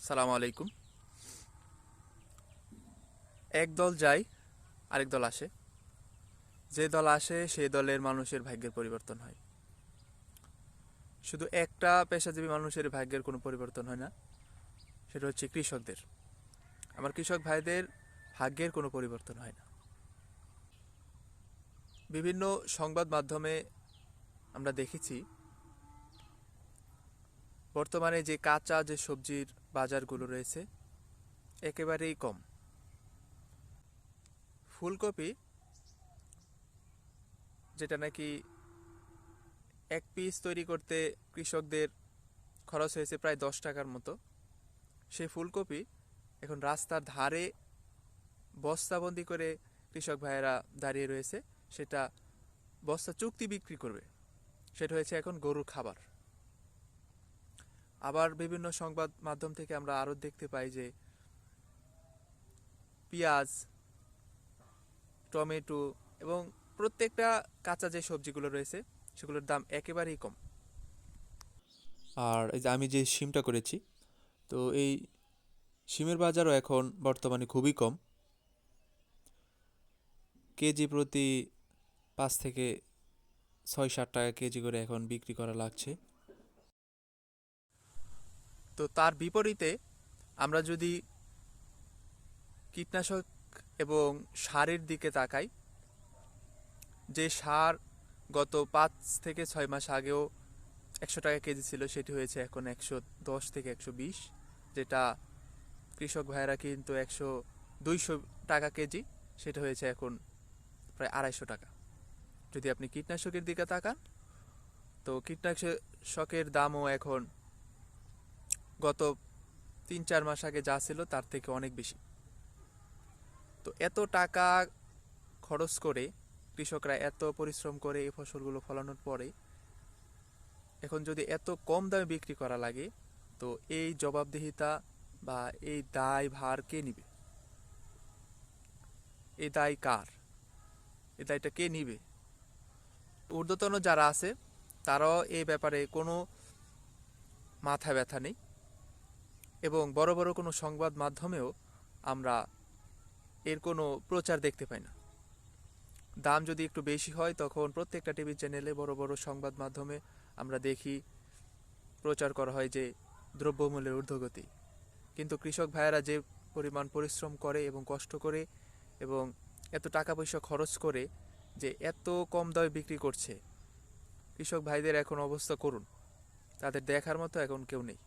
সালাম আলাইকুম। এক দল যায়, আরেক দল আসে। যে দল আসে, সেই দলের মানুষের ভাগ্যের পরিবর্তন হয়। শুধু একটা পেশাজীবী মানুষের ভাগ্যের কোনো পরিবর্তন হয় না, সেটা হচ্ছে কৃষকদের। আমার কৃষক ভাইদের ভাগ্যের কোনো পরিবর্তন হয় না। বিভিন্ন সংবাদ মাধ্যমে আমরা দেখেছি বর্তমানে যে কাঁচা যে সবজির বাজারগুলো রয়েছে, একেবারেই কম। ফুলকপি, যেটা নাকি এক পিস তৈরি করতে কৃষকদের খরচ হয়েছে প্রায় দশ টাকার মতো, সেই ফুলকপি এখন রাস্তার ধারে বস্তাবন্দি করে কৃষক ভাইয়েরা দাঁড়িয়ে রয়েছে, সেটা বস্তা চুক্তি বিক্রি করবে। সেটা হয়েছে এখন গরুর খাবার। আবার বিভিন্ন সংবাদ মাধ্যম থেকে আমরা আরও দেখতে পাই যে পেঁয়াজ, টমেটো এবং প্রত্যেকটা কাঁচা যে সবজিগুলো রয়েছে, সেগুলোর দাম একেবারেই কম। আর এই যে আমি যে সিমটা করেছি, তো এই সিমের বাজারও এখন বর্তমানে খুবই কম। কেজি প্রতি পাঁচ থেকে ছয় ষাট টাকা কেজি করে এখন বিক্রি করা লাগছে। তো তার বিপরীতে আমরা যদি কীটনাশক এবং সারের দিকে তাকাই, যে সার গত পাঁচ থেকে ছয় মাস আগেও একশো টাকা কেজি ছিল, সেটি হয়েছে এখন একশো দশ থেকে একশো বিশ, যেটা কৃষক ভাইয়েরা কিন্তু একশো দুইশো টাকা কেজি, সেটা হয়েছে এখন প্রায় আড়াইশো টাকা। যদি আপনি কীটনাশকের দিকে তাকান, তো কীটনাশকের দামও এখন গত তিন চার মাস আগে যা ছিল তার থেকে অনেক বেশি। তো এত টাকা খরচ করে কৃষকরা এত পরিশ্রম করে এই ফসলগুলো ফলানোর পরে এখন যদি এত কম দামে বিক্রি করা লাগে, তো এই জবাবদিহিতা বা এই দায় ভার কে নিবে? এই দায় কার? এই দায়টা কে নিবে? ঊর্ধ্বতন যারা আছে, তারাও এই ব্যাপারে কোনো মাথা ব্যথা নেই। এবং বড় বড় কোনো সংবাদ মাধ্যমেও আমরা এর কোনো প্রচার দেখতে পাই না। দাম যদি একটু বেশি হয়, তখন প্রত্যেকটা টিভি চ্যানেলে বড় বড় সংবাদ মাধ্যমে আমরা দেখি, প্রচার করা হয় যে দ্রব্যমূল্যের ঊর্ধ্বগতি। কিন্তু কৃষক ভাইয়েরা যে পরিমাণ পরিশ্রম করে এবং কষ্ট করে এবং এত টাকা পয়সা খরচ করে যে এত কম দামে বিক্রি করছে, কৃষক ভাইদের এখন অবস্থা করুন। তাদের দেখার মতো এখন কেউ নেই।